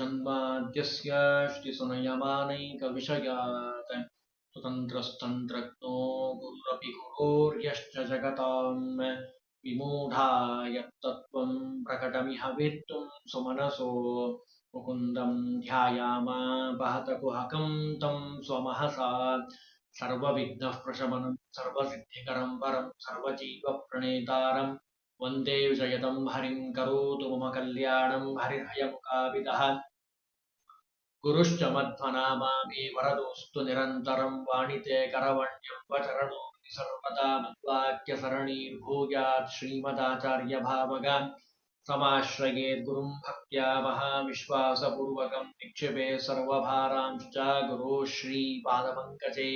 जन्माद्यस्य श्रीसुनयमानैकविषयात् स्वतन्त्रस्तन्त्रज्ञो गुरपि गुरोर्यश्च जगताम् विमूढाय तत्त्वम् प्रकटमिह वेत्तुम् सुमनसो। मुकुन्दम् ध्यायामा बहतकुहकम् तम् स्वमहसा। सर्वविघ्नः प्रशमनम् सर्वसिद्धिकरम् परम् सर्वजीवप्रणेतारम् वंदे विजयतम् हरिम् करोतु मम कल्याणम् हरिहयमुकाविदः। गुरुश्च मध्वनामा मे वरदोऽस्तु निरन्तरं वाणिते करवण्यं वचरणो सर्वदा मद्वाक्यसरणीर्भूयात् श्रीमदाचार्यभावगा समाश्रयेत् गुरुं भक्त्या महाविश्वासपूर्वकं निक्षिपे सर्वभारांश्च गुरो श्रीपादपङ्कजे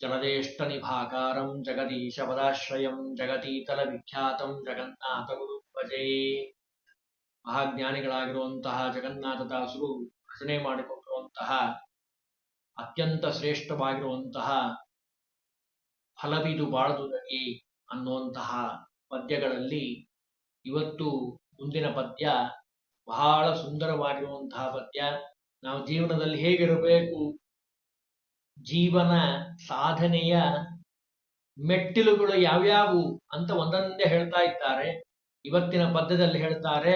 जलदेष्टनिभाकारं जगदीशपदाश्रयं जगतीतलविख्यातं ಜಗನ್ನಾಥಗುರು ಭಜೆ ಮಹಾಜ್ಞಾನಿಗಳಾಗಿರುವಂತಹ ಜಗನ್ನಾಥದಾಸರು ರಚನೆ ಮಾಡಿಕೊಂಡಿರುವಂತಹ ಅತ್ಯಂತ ಶ್ರೇಷ್ಠವಾಗಿರುವಂತಹ ಫಲವಿದು ಬಾಳದುದಗಿ ಅನ್ನುವಂತಹ ಪದ್ಯಗಳಲ್ಲಿ ಇವತ್ತು ಮುಂದಿನ ಪದ್ಯ ಬಹಳ ಸುಂದರವಾಗಿರುವಂತಹ ಪದ್ಯ. ನಾವು ಜೀವನದಲ್ಲಿ ಹೇಗಿರಬೇಕು? ಜೀವನ ಸಾಧನೆಯ ಮೆಟ್ಟಿಲುಗಳು ಯಾವ್ಯಾವು ಅಂತ ಒಂದೊಂದೇ ಹೇಳ್ತಾ ಇದ್ದಾರೆ. ಇವತ್ತಿನ ಪದ್ಯದಲ್ಲಿ ಹೇಳ್ತಾರೆ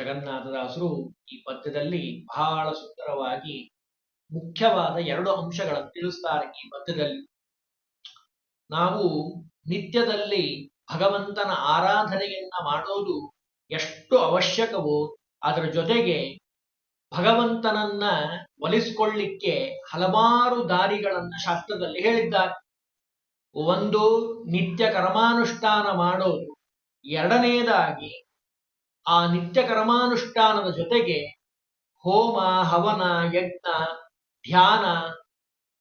ಜಗನ್ನಾಥದಾಸರು ಈ ಪದ್ಯದಲ್ಲಿ ಬಹಳ ಸುಂದರವಾಗಿ ಮುಖ್ಯವಾದ ಎರಡು ಅಂಶಗಳನ್ನು ತಿಳಿಸ್ತಾರೆ ಈ ಪದ್ಯದಲ್ಲಿ. ನಾವು ನಿತ್ಯದಲ್ಲಿ ಭಗವಂತನ ಆರಾಧನೆಯನ್ನ ಮಾಡೋದು ಎಷ್ಟು ಅವಶ್ಯಕವೋ ಅದರ ಜೊತೆಗೆ ಭಗವಂತನನ್ನ ಒಲಿಸಿಕೊಳ್ಳಿಕ್ಕೆ ಹಲವಾರು ದಾರಿಗಳನ್ನ ಶಾಸ್ತ್ರದಲ್ಲಿ ಹೇಳಿದ್ದಾರೆ. ಒಂದು ನಿತ್ಯ ಕರ್ಮಾನುಷ್ಠಾನ ಮಾಡೋದು ಎರಡನೆಯದಾಗಿ ಆ ನಿತ್ಯ ಕರ್ಮಾನುಷ್ಠಾನದ ಜೊತೆಗೆ ಹೋಮ, ಹವನ, ಯಜ್ಞ, ಧ್ಯಾನ,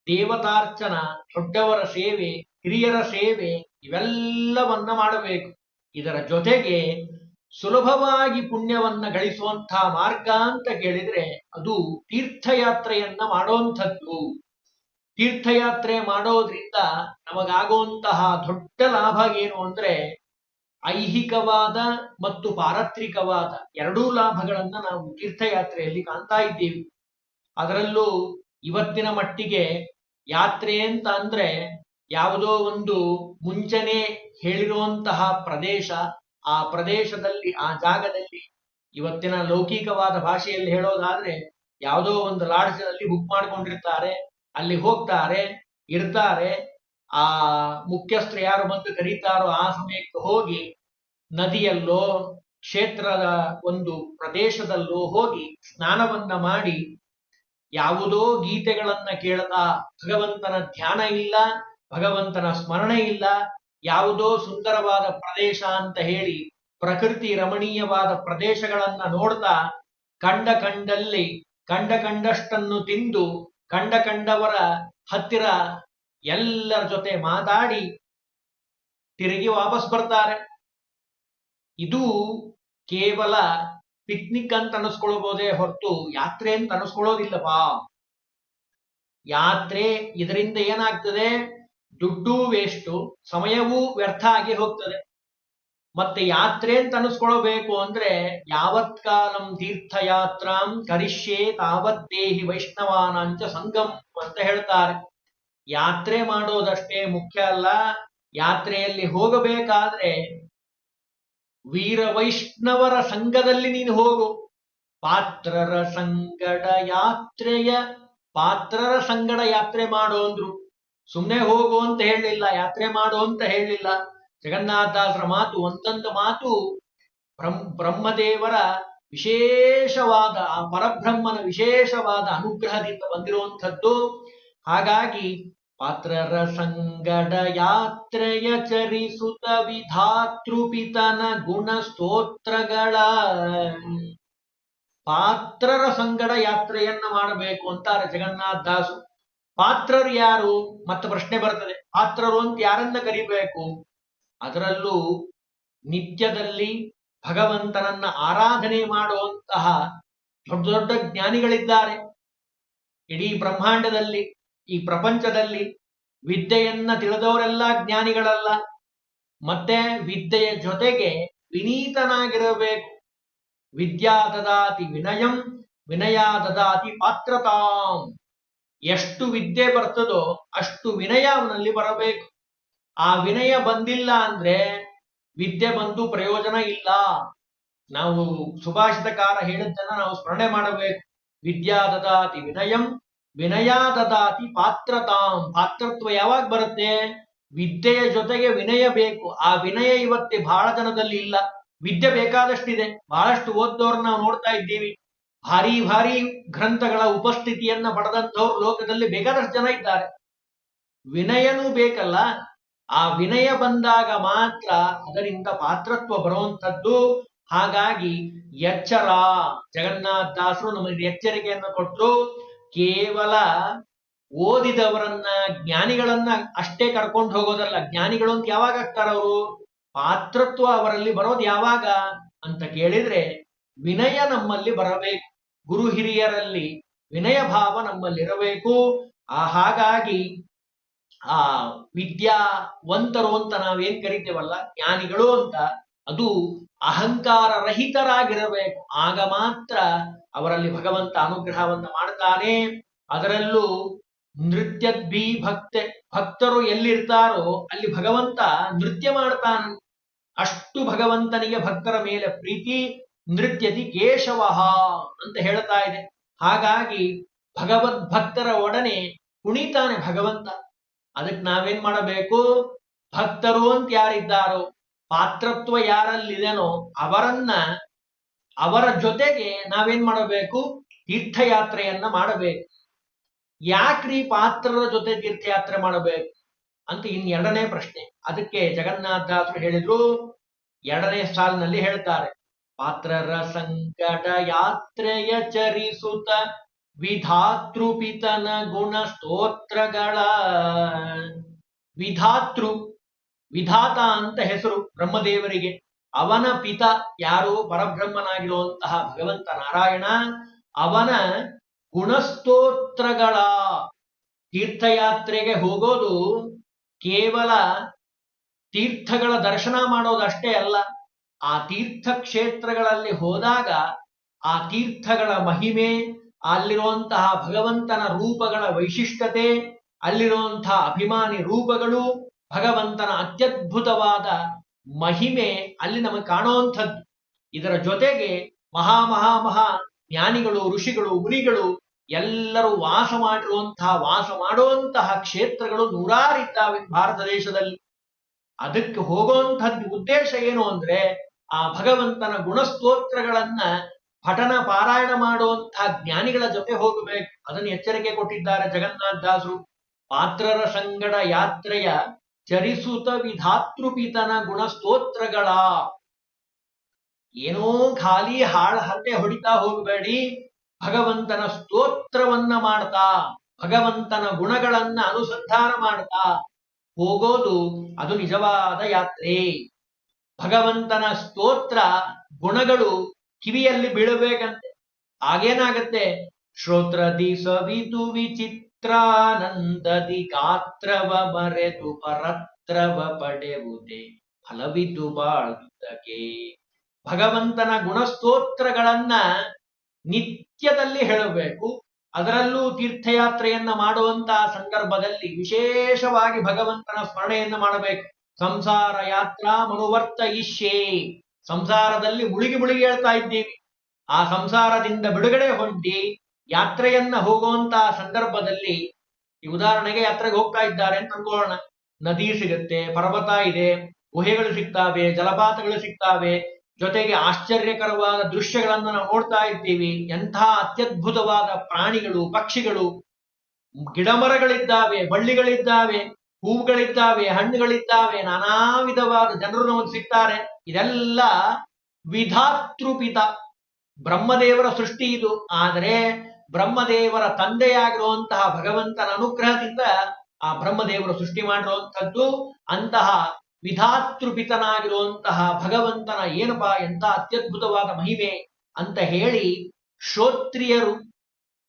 ದೇವತಾರ್ಚನ, ದೊಡ್ಡವರ ಸೇವೆ, ಹಿರಿಯರ ಸೇವೆ ಇವೆಲ್ಲವನ್ನ ಮಾಡಬೇಕು. ಇದರ ಜೊತೆಗೆ ಸುಲಭವಾಗಿ ಪುಣ್ಯವನ್ನ ಗಳಿಸುವಂತಹ ಮಾರ್ಗ ಅಂತ ಕೇಳಿದ್ರೆ ಅದು ತೀರ್ಥಯಾತ್ರೆಯನ್ನ ಮಾಡುವಂಥದ್ದು ತೀರ್ಥಯಾತ್ರೆ ಮಾಡೋದ್ರಿಂದ ನಮಗಾಗುವಂತಹ ದೊಡ್ಡ ಲಾಭ ಏನು ಅಂದ್ರೆ ಐಹಿಕವಾದ ಮತ್ತು ಪಾರತ್ರಿಕವಾದ ಎರಡೂ ಲಾಭಗಳನ್ನ ನಾವು ತೀರ್ಥಯಾತ್ರೆಯಲ್ಲಿ ಕಾಣ್ತಾ ಇದ್ದೀವಿ. ಅದರಲ್ಲೂ ಇವತ್ತಿನ ಮಟ್ಟಿಗೆ ಯಾತ್ರೆ ಅಂತ ಅಂದ್ರೆ ಯಾವುದೋ ಒಂದು ಮುಂಚನೆ ಹೇಳಿರುವಂತಹ ಪ್ರದೇಶ, ಆ ಪ್ರದೇಶದಲ್ಲಿ, ಆ ಜಾಗದಲ್ಲಿ ಇವತ್ತಿನ ಲೌಕಿಕವಾದ ಭಾಷೆಯಲ್ಲಿ ಹೇಳೋದಾದ್ರೆ ಯಾವುದೋ ಒಂದು ಲಾಡ್ಜ್ನಲ್ಲಿ ಬುಕ್ ಮಾಡ್ಕೊಂಡಿರ್ತಾರೆ, ಅಲ್ಲಿ ಹೋಗ್ತಾರೆ, ಇರ್ತಾರೆ ಆ ಮುಖ್ಯಸ್ಥರು ಯಾರು ಬಂದು ಕರೀತಾರೋ ಆ ಸಮಯಕ್ಕೆ ಹೋಗಿ ನದಿಯಲ್ಲೋ, ಕ್ಷೇತ್ರದ ಒಂದು ಪ್ರದೇಶದಲ್ಲೋ ಹೋಗಿ ಸ್ನಾನವನ್ನ ಮಾಡಿ ಯಾವುದೋ ಗೀತೆಗಳನ್ನ ಕೇಳ್ತಾ ಭಗವಂತನ ಧ್ಯಾನ ಇಲ್ಲ, ಭಗವಂತನ ಸ್ಮರಣೆ ಇಲ್ಲ, ಯಾವುದೋ ಸುಂದರವಾದ ಪ್ರದೇಶ ಅಂತ ಹೇಳಿ ಪ್ರಕೃತಿ ರಮಣೀಯವಾದ ಪ್ರದೇಶಗಳನ್ನ ನೋಡ್ತಾ ಕಂಡ ಕಂಡಲ್ಲಿ, ಕಂಡ ಕಂಡಷ್ಟನ್ನು ತಿಂದು, ಕಂಡ ಕಂಡವರ ಹತ್ತಿರ ಎಲ್ಲರ ಜೊತೆ ಮಾತಾಡಿ ತಿರುಗಿ ವಾಪಸ್ ಬರ್ತಾರೆ. ಇದು ಕೇವಲ ಪಿಕ್ನಿಕ್ ಅಂತ ಅನಿಸ್ಕೊಳ್ಬೋದೇ ಹೊರತು ಯಾತ್ರೆ ಅಂತ ಅನಿಸ್ಕೊಳ್ಳೋದಿಲ್ಲಪ್ಪ ಯಾತ್ರೆ ಇದರಿಂದ ಏನಾಗ್ತದೆ? ದುಡ್ಡು ವೇಸ್ಟು ಸಮಯವೂ ವ್ಯರ್ಥ ಆಗಿ ಹೋಗ್ತದೆ. ಮತ್ತೆ ಯಾತ್ರೆ ಅಂತ ಅನಿಸ್ಕೊಳ್ಬೇಕು ಅಂದ್ರೆ ಯಾವತ್ ಕಾಲಂ ತೀರ್ಥಯಾತ್ರಾಂ ಕರಿಷ್ಯೆ ತಾವತ್ ದೇಹಿ ವೈಷ್ಣವಾನಂಚ ಸಂಗಮ್ ಅಂತ ಹೇಳ್ತಾರೆ. ಯಾತ್ರೆ ಮಾಡೋದಷ್ಟೇ ಮುಖ್ಯ ಅಲ್ಲ, ಯಾತ್ರೆಯಲ್ಲಿ ಹೋಗಬೇಕಾದ್ರೆ ವೀರ ವೈಷ್ಣವರ ಸಂಘದಲ್ಲಿ ನೀನು ಹೋಗು. ಪಾತ್ರರ ಸಂಗಡ ಯಾತ್ರೆಯ, ಪಾತ್ರರ ಸಂಗಡ ಯಾತ್ರೆ ಮಾಡು ಅಂದ್ರು. ಸುಮ್ಮನೆ ಹೋಗು ಅಂತ ಹೇಳಲಿಲ್ಲ, ಯಾತ್ರೆ ಮಾಡು ಅಂತ ಹೇಳಲಿಲ್ಲ. ಜಗನ್ನಾಥದಾಸರ ಮಾತು ಒಂದೊಂದು ಮಾತು ಬ್ರಹ್ಮ ಬ್ರಹ್ಮದೇವರ ವಿಶೇಷವಾದ, ಆ ಪರಬ್ರಹ್ಮನ ವಿಶೇಷವಾದ ಅನುಗ್ರಹದಿಂದ ಬಂದಿರುವಂಥದ್ದು. ಹಾಗಾಗಿ ಪಾತ್ರರ ಸಂಗಡ ಯಾತ್ರೆಯ ಚರಿಸುತ ವಿಧಾತೃಪಿತನ ಗುಣ ಸ್ತೋತ್ರಗಳ ಪಾತ್ರರ ಸಂಗಡ ಯಾತ್ರೆಯನ್ನ ಮಾಡಬೇಕು ಅಂತಾರೆ ಜಗನ್ನಾಥ ದಾಸು. ಪಾತ್ರರು ಯಾರು? ಮತ್ತೆ ಪ್ರಶ್ನೆ ಬರ್ತದೆ. ಪಾತ್ರರು ಅಂತ ಯಾರನ್ನ ಕರಿಬೇಕು? ಅದರಲ್ಲೂ ನಿತ್ಯದಲ್ಲಿ ಭಗವಂತನನ್ನ ಆರಾಧನೆ ಮಾಡುವಂತಹ ದೊಡ್ಡ ದೊಡ್ಡ ಜ್ಞಾನಿಗಳಿದ್ದಾರೆ. ಇಡೀ ಬ್ರಹ್ಮಾಂಡದಲ್ಲಿ ಈ ಪ್ರಪಂಚದಲ್ಲಿ ವಿದ್ಯೆಯನ್ನ ತಿಳಿದವರೆಲ್ಲ ಜ್ಞಾನಿಗಳಲ್ಲ, ಮತ್ತೆ ವಿದ್ಯೆಯ ಜೊತೆಗೆ ವಿನೀತನಾಗಿರಬೇಕು. ವಿದ್ಯಾ ದದಾತಿ ವಿನಯಂ ವಿನಯ ದದಾತಿ ಪಾತ್ರತಾಂ. ಎಷ್ಟು ವಿದ್ಯೆ ಬರ್ತದೋ ಅಷ್ಟು ವಿನಯ ಅವನಲ್ಲಿ ಬರಬೇಕು. ಆ ವಿನಯ ಬಂದಿಲ್ಲ ಅಂದ್ರೆ ವಿದ್ಯೆ ಬಂದು ಪ್ರಯೋಜನ ಇಲ್ಲ. ನಾವು ಸುಭಾಷಿತಕಾರ ಹೇಳಿದ್ದನ್ನ ನಾವು ಸ್ಮರಣೆ ಮಾಡಬೇಕು. ವಿದ್ಯಾ ದದಾತಿ ವಿನಯಂ ವಿನಯ ದದಾತಿ ಪಾತ್ರತಾಂ. ಪಾತ್ರತ್ವ ಯಾವಾಗ ಬರುತ್ತೆ? ವಿದ್ಯೆಯ ಜೊತೆಗೆ ವಿನಯ ಬೇಕು. ಆ ವಿನಯ ಇವತ್ತೆ ಬಹಳ ಜನದಲ್ಲಿ ಇಲ್ಲ. ವಿದ್ಯೆ ಬೇಕಾದಷ್ಟಿದೆ. ಬಹಳಷ್ಟು ಓದ್ದವ್ರನ್ನ ನಾವು ನೋಡ್ತಾ ಇದ್ದೀವಿ. ಭಾರಿ ಭಾರಿ ಗ್ರಂಥಗಳ ಉಪಸ್ಥಿತಿಯನ್ನ ಪಡೆದಂಥವ್ರು ಲೋಕದಲ್ಲಿ ಬೇಕಾದಷ್ಟು ಜನ ಇದ್ದಾರೆ. ವಿನಯನೂ ಬೇಕಲ್ಲ. ಆ ವಿನಯ ಬಂದಾಗ ಮಾತ್ರ ಅದರಿಂದ ಪಾತ್ರತ್ವ ಬರುವಂಥದ್ದು. ಹಾಗಾಗಿ ಎಚ್ಚರ. ಜಗನ್ನಾಥ ದಾಸರು ನಮಗೆ ಎಚ್ಚರಿಕೆಯನ್ನು ಕೊಟ್ಟು ಕೇವಲ ಓದಿದವರನ್ನ, ಜ್ಞಾನಿಗಳನ್ನ ಅಷ್ಟೇ ಕರ್ಕೊಂಡು ಹೋಗೋದಲ್ಲ. ಜ್ಞಾನಿಗಳು ಅಂತ ಯಾವಾಗ ಆಗ್ತಾರ ಅವರು? ಪಾತ್ರತ್ವ ಅವರಲ್ಲಿ ಬರೋದು ಯಾವಾಗ? ಅಂತ ಕೇಳಿದ್ರೆ, ವಿನಯ ನಮ್ಮಲ್ಲಿ ಬರಬೇಕು. ಗುರು ಹಿರಿಯರಲ್ಲಿ ವಿನಯ ಭಾವ ನಮ್ಮಲ್ಲಿರಬೇಕು ಆ ಹಾಗಾಗಿ ಆ ವಿದ್ಯಾವಂತರು ಅಂತ ನಾವೇನ್ ಕರಿತೇವಲ್ಲ, ಜ್ಞಾನಿಗಳು ಅಂತ, ಅದು ಅಹಂಕಾರ ರಹಿತರಾಗಿರಬೇಕು. ಆಗ ಮಾತ್ರ ಅವರಲ್ಲಿ ಭಗವಂತ ಅನುಗ್ರಹವನ್ನ ಮಾಡ್ತಾನೆ. ಅದರಲ್ಲೂ ನೃತ್ಯದ್ಭಿ ಭಕ್ತೆ ಭಕ್ತರು ಎಲ್ಲಿರ್ತಾರೋ ಅಲ್ಲಿ ಭಗವಂತ ನೃತ್ಯ ಮಾಡ್ತಾನೆ. ಅಷ್ಟು ಭಗವಂತನಿಗೆ ಭಕ್ತರ ಮೇಲೆ ಪ್ರೀತಿ, ನೃತ್ಯತಿ ಕೇಶವ ಅಂತ ಹೇಳ್ತಾ ಇದೆ. ಹಾಗಾಗಿ ಭಗವದ್ ಭಕ್ತರ ಒಡನೆ ಕುಣಿತಾನೆ ಭಗವಂತ. ಅದಕ್ಕೆ ನಾವೇನ್ ಮಾಡಬೇಕು? ಭಕ್ತರು ಅಂತ ಯಾರಿದ್ದಾರೋ, ಪಾತ್ರತ್ವ ಯಾರಲ್ಲಿದೆನೋ ಅವರನ್ನ ಅವರ ಜೊತೆಗೆ ನಾವೇನ್ ಮಾಡಬೇಕು? ತೀರ್ಥಯಾತ್ರೆಯನ್ನ ಮಾಡಬೇಕು. ಯಾಕ್ರಿ ಪಾತ್ರರ ಜೊತೆ ತೀರ್ಥಯಾತ್ರೆ ಮಾಡಬೇಕು? ಅಂತ ಇನ್ ಎರಡನೇ ಪ್ರಶ್ನೆ. ಅದಕ್ಕೆ ಜಗನ್ನಾಥದಾಸರು ಹೇಳಿದ್ರು, ಎರಡನೇ ಸಾಲಿನಲ್ಲಿ ಹೇಳ್ತಾರೆ, ಪಾತ್ರರ ಸಂಕಟ ಯಾತ್ರೆಯ ಚರಿಸುತ ವಿಧಾತೃಪಿತನ ಗುಣ ಸ್ತೋತ್ರಗಳ ವಿಧಾತೃ, ವಿಧಾತ ಅಂತ ಹೆಸರು ಬ್ರಹ್ಮದೇವರಿಗೆ. ಅವನ ಪಿತ ಯಾರು ಪರಬ್ರಹ್ಮನಾಗಿರುವಂತಹ ಭಗವಂತ ನಾರಾಯಣ, ಅವನ ಗುಣಸ್ತೋತ್ರಗಳ ತೀರ್ಥಯಾತ್ರೆಗೆ ಹೋಗೋದು ಕೇವಲ ತೀರ್ಥಗಳ ದರ್ಶನ ಮಾಡೋದಷ್ಟೇ ಅಲ್ಲ, ಆ ತೀರ್ಥ ಕ್ಷೇತ್ರಗಳಲ್ಲಿ ಹೋದಾಗ ಆ ತೀರ್ಥಗಳ ಮಹಿಮೆ, ಅಲ್ಲಿರುವಂತಹ ಭಗವಂತನ ರೂಪಗಳ ವೈಶಿಷ್ಟ್ಯತೆ, ಅಲ್ಲಿರುವಂತಹ ಅಭಿಮಾನಿ ರೂಪಗಳು ಭಗವಂತನ ಅತ್ಯದ್ಭುತವಾದ ಮಹಿಮೆ ಅಲ್ಲಿ ನಮಗೆ ಕಾಣುವಂಥದ್ದು. ಇದರ ಜೊತೆಗೆ ಮಹಾ ಮಹಾ ಮಹಾ ಜ್ಞಾನಿಗಳು, ಋಷಿಗಳು, ಮುನಿಗಳು ಎಲ್ಲರೂ ವಾಸ ಮಾಡಿರುವಂತಹ ವಾಸ ಮಾಡುವಂತಹ ಕ್ಷೇತ್ರಗಳು ನೂರಾರಿದ್ದಾವೆ ಭಾರತ ದೇಶದಲ್ಲಿ. ಅದಕ್ಕೆ ಹೋಗುವಂಥದ್ದು ಉದ್ದೇಶ ಏನು ಅಂದ್ರೆ ಆ ಭಗವಂತನ ಗುಣಸ್ತೋತ್ರಗಳನ್ನ ಪಠನ ಪಾರಾಯಣ ಮಾಡುವಂತಹ ಜ್ಞಾನಿಗಳ ಜೊತೆ ಹೋಗಬೇಕು. ಅದನ್ನು ಎಚ್ಚರಿಕೆ ಕೊಟ್ಟಿದ್ದಾರೆ ಜಗನ್ನಾಥ ದಾಸರು. ಪಾತ್ರರ ಸಂಗಡ ಯಾತ್ರೆಯ ಚರಿಸುತ ವಿಧಾತೃಪಿತನ ಗುಣಸ್ತೋತ್ರಗಳ. ಏನೋ ಖಾಲಿ ಹಾಳ ಹಲ್ಲೆ ಹೊಡಿತಾ ಹೋಗಬೇಡಿ. ಭಗವಂತನ ಸ್ತೋತ್ರವನ್ನ ಮಾಡ್ತಾ, ಭಗವಂತನ ಗುಣಗಳನ್ನ ಅನುಸಂಧಾನ ಮಾಡ್ತಾ ಹೋಗೋದು ಅದು ನಿಜವಾದ ಯಾತ್ರೆ. ಭಗವಂತನ ಸ್ತೋತ್ರ ಗುಣಗಳು ಕಿವಿಯಲ್ಲಿ ಬೀಳಬೇಕಂತೆ. ಆಗೇನಾಗತ್ತೆ? ಶ್ರೋತ್ರದಿ ಸವಿತು ವಿಚಿತ್ರಾನಂದದಿ ಗಾತ್ರವ ಮರೆತು ಪರತ್ರವ ಪಡೆಯುವುದೇ ಫಲವಿದು ಬಾಳುತ್ತಕೆ ಭಗವಂತನ ಗುಣಸ್ತೋತ್ರಗಳನ್ನ ನಿತ್ಯದಲ್ಲಿ ಹೇಳಬೇಕು. ಅದರಲ್ಲೂ ತೀರ್ಥಯಾತ್ರೆಯನ್ನ ಮಾಡುವಂತಹ ಸಂದರ್ಭದಲ್ಲಿ ವಿಶೇಷವಾಗಿ ಭಗವಂತನ ಸ್ಮರಣೆಯನ್ನು ಮಾಡಬೇಕು. ಸಂಸಾರ ಯಾತ್ರಾ ಮನುವರ್ತ ಇಷ್ಯೇ ಸಂಸಾರದಲ್ಲಿ ಮುಳುಗಿ ಮುಳುಗಿ ಹೇಳ್ತಾ ಇದ್ದೀವಿ. ಆ ಸಂಸಾರದಿಂದ ಬಿಡುಗಡೆ ಹೊಂದಿ ಯಾತ್ರೆಯನ್ನ ಹೋಗುವಂತಹ ಸಂದರ್ಭದಲ್ಲಿ ಈ ಉದಾಹರಣೆಗೆ ಯಾತ್ರೆಗೆ ಹೋಗ್ತಾ ಇದ್ದಾರೆ ಅಂತ ಅನ್ಕೊಳ್ಳೋಣ ನದಿ ಸಿಗುತ್ತೆ, ಪರ್ವತ ಇದೆ, ಗುಹೆಗಳು ಸಿಗ್ತಾವೆ, ಜಲಪಾತಗಳು ಸಿಗ್ತಾವೆ. ಜೊತೆಗೆ ಆಶ್ಚರ್ಯಕರವಾದ ದೃಶ್ಯಗಳನ್ನು ನಾವು ನೋಡ್ತಾ ಇದ್ದೀವಿ. ಎಂಥ ಅತ್ಯದ್ಭುತವಾದ ಪ್ರಾಣಿಗಳು, ಪಕ್ಷಿಗಳು, ಗಿಡಮರಗಳಿದ್ದಾವೆ, ಬಳ್ಳಿಗಳಿದ್ದಾವೆ, ಹೂವುಗಳಿದ್ದಾವೆ, ಹಣ್ಣುಗಳಿದ್ದಾವೆ ನಾನಾ ವಿಧವಾದ ಜನರು ನಮಗೆ ಸಿಗ್ತಾರೆ. ಇದೆಲ್ಲ ವಿಧಾತೃಪಿತ ಬ್ರಹ್ಮದೇವರ ಸೃಷ್ಟಿ ಇದು. ಆದರೆ ಬ್ರಹ್ಮದೇವರ ತಂದೆಯಾಗಿರುವಂತಹ ಭಗವಂತನ ಅನುಗ್ರಹದಿಂದ ಆ ಬ್ರಹ್ಮದೇವರು ಸೃಷ್ಟಿ ಮಾಡಿರುವಂಥದ್ದು, ಅಂತಹ ವಿಧಾತೃಪಿತನಾಗಿರುವಂತಹ ಭಗವಂತನ ಏನಪ್ಪಾ ಎಂತ ಅತ್ಯದ್ಭುತವಾದ ಮಹಿಮೆ ಅಂತ ಹೇಳಿ ಶ್ರೋತ್ರಿಯರು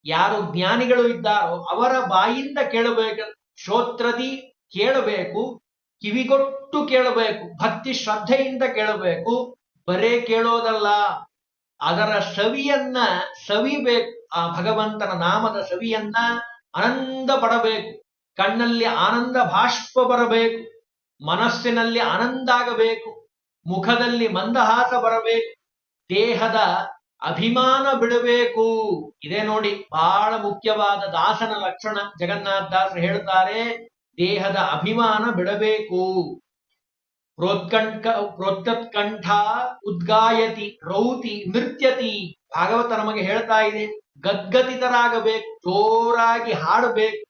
ಯಾರು ಜ್ಞಾನಿಗಳು ಇದ್ದಾರೋ ಅವರ ಬಾಯಿಂದ ಕೇಳಬೇಕು ಶ್ರೋತ್ರದಿ ಕೇಳಬೇಕು, ಕಿವಿಗೊಟ್ಟು ಕೇಳಬೇಕು, ಭಕ್ತಿ ಶ್ರದ್ಧೆಯಿಂದ ಕೇಳಬೇಕು, ಬರೇ ಕೇಳೋದಲ್ಲ, ಅದರ ಸವಿಯನ್ನ ಸವಿಬೇಕು. ಆ ಭಗವಂತನ ನಾಮದ ಸವಿಯನ್ನ ಆನಂದ ಪಡಬೇಕು. ಕಣ್ಣಲ್ಲಿ ಆನಂದ ಭಾಷ್ಪ ಬರಬೇಕು. ಮನಸ್ಸಿನಲ್ಲಿ ಆನಂದ ಆಗಬೇಕು. ಮುಖದಲ್ಲಿ ಮಂದಹಾಸ ಬರಬೇಕು. ದೇಹದ ಅಭಿಮಾನ ಬಿಡಬೇಕು. ಇದೇ ನೋಡಿ ಬಹಳ ಮುಖ್ಯವಾದ ದಾಸನ ಲಕ್ಷಣ ಜಗನ್ನಾಥ ದಾಸರು ಹೇಳ್ತಾರೆ. ದೇಹದ ಅಭಿಮಾನ ಬಿಡಬೇಕು. ಪ್ರೋತ್ಕಂಠ ಪ್ರೋತ್ಕತ್ಕಂಠ ಉದ್ಗಾಯತಿ, ರೌತಿ, ನೃತ್ಯತಿ. ಭಾಗವತ ನಮಗೆ ಹೇಳ್ತಾ ಇದೆ. ಗದ್ಗದಿತರಾಗಬೇಕು ಜೋರಾಗಿ ಹಾಡಬೇಕು,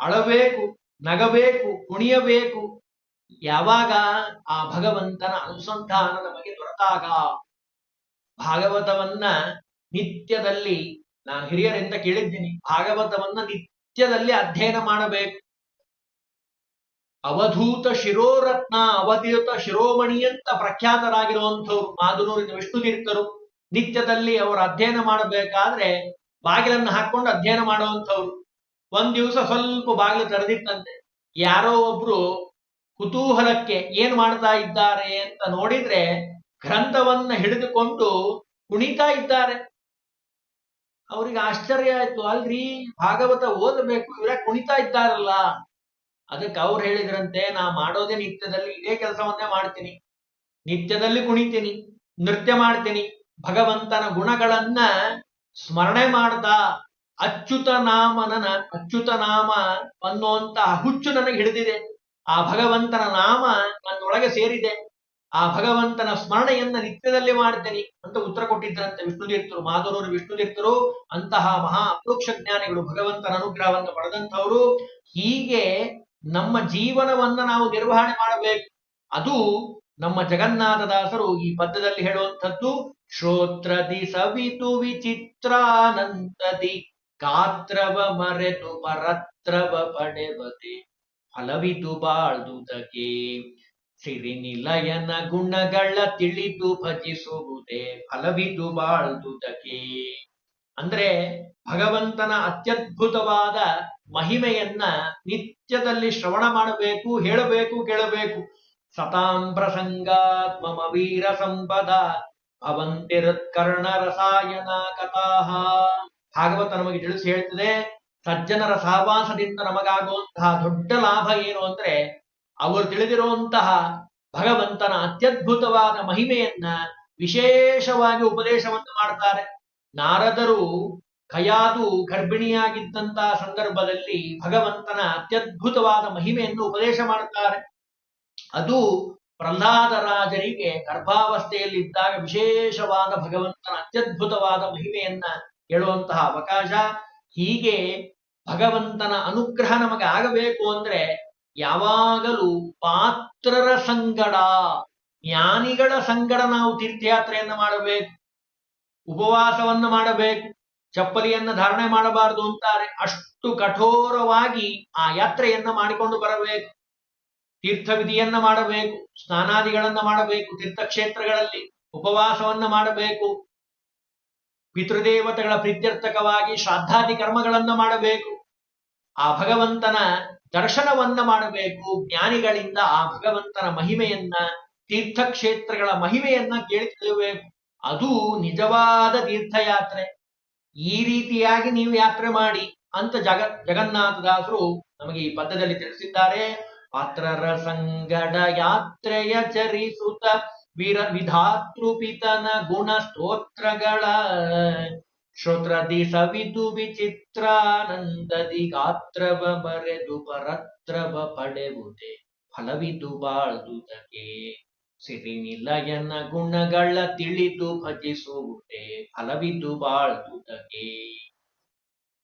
ಅಳಬೇಕು, ನಗಬೇಕು, ಕುಣಿಯಬೇಕು. ಯಾವಾಗ ಆ ಭಗವಂತನ ಅನುಸಂಧಾನ ನಮಗೆ ದೊರೆತಾಗ ಭಾಗವತವನ್ನ ನಿತ್ಯದಲ್ಲಿ, ನಾನು ಹಿರಿಯರಿಂದ ಕೇಳಿದ್ದೀನಿ, ಭಾಗವತವನ್ನ ನಿತ್ಯದಲ್ಲಿ ಅಧ್ಯಯನ ಮಾಡಬೇಕು. ಅವಧೂತ ಶಿರೋರತ್ನ ಅವಧೂತ ಶಿರೋಮಣಿ ಅಂತ ಪ್ರಖ್ಯಾತರಾಗಿರುವಂಥವ್ರು ವಿಷ್ಣು ತೀರ್ಥರು ನಿತ್ಯದಲ್ಲಿ ಅವರು ಅಧ್ಯಯನ ಮಾಡಬೇಕಾದ್ರೆ ಬಾಗಿಲನ್ನು ಹಾಕೊಂಡು ಅಧ್ಯಯನ ಮಾಡುವಂಥವ್ರು. ಒಂದ್ ದಿವಸ ಸ್ವಲ್ಪ ಬಾಗಿಲು ತೆರೆದಿತ್ತಂತೆ. ಯಾರೋ ಒಬ್ರು ಕುತೂಹಲಕ್ಕೆ ಏನ್ ಮಾಡ್ತಾ ಇದ್ದಾರೆ ಅಂತ ನೋಡಿದ್ರೆ ಗ್ರಂಥವನ್ನ ಹಿಡಿದುಕೊಂಡು ಕುಣಿತಾ ಇದ್ದಾರೆ. ಅವ್ರಿಗೆ ಆಶ್ಚರ್ಯ ಆಯ್ತು. ಅಲ್ರಿ, ಭಾಗವತ ಓದಬೇಕು, ಇವ್ರ ಕುಣಿತಾ ಇದ್ದಾರಲ್ಲ. ಅದಕ್ಕೆ ಅವ್ರು ಹೇಳಿದ್ರಂತೆ, ನಾ ಮಾಡೋದೇ ನಿತ್ಯದಲ್ಲಿ ಇದೇ ಕೆಲಸವನ್ನೇ ಮಾಡ್ತೀನಿ. ನಿತ್ಯದಲ್ಲಿ ಕುಣಿತೀನಿ, ನೃತ್ಯ ಮಾಡ್ತೀನಿ. ಭಗವಂತನ ಗುಣಗಳನ್ನ ಸ್ಮರಣೆ ಮಾಡ್ತಾ ಅಚ್ಯುತ ನಾಮನ ಅಚ್ಯುತ ನಾಮ ಅನ್ನುವಂತ ಹುಚ್ಚು ನನಗೆ ಹಿಡಿದಿದೆ. ಆ ಭಗವಂತನ ನಾಮ ನನ್ನೊಳಗೆ ಸೇರಿದೆ. ಆ ಭಗವಂತನ ಸ್ಮರಣೆಯನ್ನ ನಿತ್ಯದಲ್ಲಿ ಮಾಡ್ತೇನೆ ಅಂತ ಉತ್ತರ ಕೊಟ್ಟಿದ್ದರಂತೆ ವಿಷ್ಣು ತೀರ್ಥರು ಮಾಧುರೂರು ವಿಷ್ಣು ತೀರ್ಥರು ಅಂತಹ ಮಹಾ ಅಪರೋಕ್ಷ ಜ್ಞಾನಿಗಳು, ಭಗವಂತನ ಅನುಗ್ರಹವನ್ನು ಪಡೆದಂಥವರು. ಹೀಗೆ ನಮ್ಮ ಜೀವನವನ್ನ ನಾವು ನಿರ್ವಹಣೆ ಮಾಡಬೇಕು. ಅದು ನಮ್ಮ ಜಗನ್ನಾಥದಾಸರು ಈ ಪದ್ಯದಲ್ಲಿ ಹೇಳುವಂಥದ್ದು. ಶ್ರೋತ್ರದಿ ಸವಿತು ವಿಚಿತ್ರಾನಂದದಿ, ಕಾತ್ರವ ಮರೆತು ಪರತ್ರವ ಪಡೆವದೆ ಫಲವಿತು ಬಾಳ್ದುದಕ್ಕೆ ಸಿರಿನಿಲಯನ ಗುಣಗಳ ತಿಳಿದು ಭಜಿಸುವುದೇ, ಫಲವಿದು ಬಾಳ್ದುದಕ್ಕೆ ಅಂದ್ರೆ ಭಗವಂತನ ಅತ್ಯದ್ಭುತವಾದ ಮಹಿಮೆಯನ್ನ ನಿತ್ಯದಲ್ಲಿ ಶ್ರವಣ ಮಾಡಬೇಕು, ಹೇಳಬೇಕು, ಕೇಳಬೇಕು. ಸತಾಂ ಪ್ರಸಂಗಾತ್ಮ ವೀರ ಸಂಪದ ಭವಂತಿರುತ್ಕರ್ಣ ಕಥಾಹ ಭಾಗವತ ನಮಗೆ ತಿಳಿಸಿ ಹೇಳ್ತದೆ ಸಜ್ಜನರ ಸಹವಾಸದಿಂದ ನಮಗಾಗುವಂತಹ ದೊಡ್ಡ ಲಾಭ ಏನು ಅಂದ್ರೆ, ಅವರು ತಿಳಿದಿರುವಂತಹ ಭಗವಂತನ ಅತ್ಯದ್ಭುತವಾದ ಮಹಿಮೆಯನ್ನ ವಿಶೇಷವಾಗಿ ಉಪದೇಶವನ್ನು ಮಾಡ್ತಾರೆ. ನಾರದರು ಕಯಾದು ಗರ್ಭಿಣಿಯಾಗಿದ್ದಂತಹ ಸಂದರ್ಭದಲ್ಲಿ ಭಗವಂತನ ಅತ್ಯದ್ಭುತವಾದ ಮಹಿಮೆಯನ್ನು ಉಪದೇಶ ಮಾಡುತ್ತಾರೆ ಅದು ಪ್ರಹ್ಲಾದ ರಾಜರಿಗೆ ಗರ್ಭಾವಸ್ಥೆಯಲ್ಲಿದ್ದಾಗ ವಿಶೇಷವಾದ ಭಗವಂತನ ಅತ್ಯದ್ಭುತವಾದ ಮಹಿಮೆಯನ್ನ ಹೇಳುವಂತಹ ಅವಕಾಶ. ಹೀಗೆ ಭಗವಂತನ ಅನುಗ್ರಹ ನಮಗೆ ಆಗಬೇಕು ಅಂದ್ರೆ ಯಾವಾಗಲೂ ಪಾತ್ರರ ಸಂಗಡ, ಜ್ಞಾನಿಗಳ ಸಂಗಡ ನಾವು ತೀರ್ಥಯಾತ್ರೆಯನ್ನು ಮಾಡಬೇಕು, ಉಪವಾಸವನ್ನು ಮಾಡಬೇಕು, ಚಪ್ಪಲಿಯನ್ನ ಧಾರಣೆ ಮಾಡಬಾರದು ಅಂತಾರೆ. ಅಷ್ಟು ಕಠೋರವಾಗಿ ಆ ಯಾತ್ರೆಯನ್ನ ಮಾಡಿಕೊಂಡು ಬರಬೇಕು. ತೀರ್ಥ ವಿಧಿಯನ್ನ ಮಾಡಬೇಕು, ಸ್ನಾನಾದಿಗಳನ್ನ ಮಾಡಬೇಕು, ತೀರ್ಥಕ್ಷೇತ್ರಗಳಲ್ಲಿ ಉಪವಾಸವನ್ನ ಮಾಡಬೇಕು. ಪಿತೃದೇವತೆಗಳ ಪ್ರೀತ್ಯರ್ಥಕವಾಗಿ ಶ್ರಾದ್ದಾದಿ ಕರ್ಮಗಳನ್ನ ಮಾಡಬೇಕು. ಆ ಭಗವಂತನ ದರ್ಶನವನ್ನ ಮಾಡಬೇಕು. ಜ್ಞಾನಿಗಳಿಂದ ಆ ಭಗವಂತನ ಮಹಿಮೆಯನ್ನ, ತೀರ್ಥಕ್ಷೇತ್ರಗಳ ಮಹಿಮೆಯನ್ನ ಕೇಳಿ ತಿಳಿಯಬೇಕು ಅದು ನಿಜವಾದ ತೀರ್ಥಯಾತ್ರೆ. ಈ ರೀತಿಯಾಗಿ ನೀವು ಯಾತ್ರೆ ಮಾಡಿ ಅಂತ ಜಗ, ಜಗನ್ನಾಥದಾಸರು ನಮಗೆ ಈ ಪದ್ಯದಲ್ಲಿ ತಿಳಿಸಿದ್ದಾರೆ. ಪಾತ್ರರ ಸಂಗಡ ಯಾತ್ರೆಯ ಚರಿಸುತ್ತ ವೀರ ವಿಧಾತೃಪಿತನ ಗುಣ ಸ್ತೋತ್ರಗಳ ಶ್ರೋತ್ರದಿ ಸವಿದು ವಿಚಿತ್ರಾನಂದದಿ ಗಾತ್ರವ ಬರೆದು ಪರತ್ರವ ಪಡೆವುದೇ. ಫಲವಿದು ಬಾಳ್ದುದಕ್ಕೆ ಸಿರಿನಿಲಯನ ಗುಣಗಳ ತಿಳಿದು ಭಜಿಸುವುದೇ. ಫಲವಿದು ಬಾಳ್ದುದಕ್ಕೆ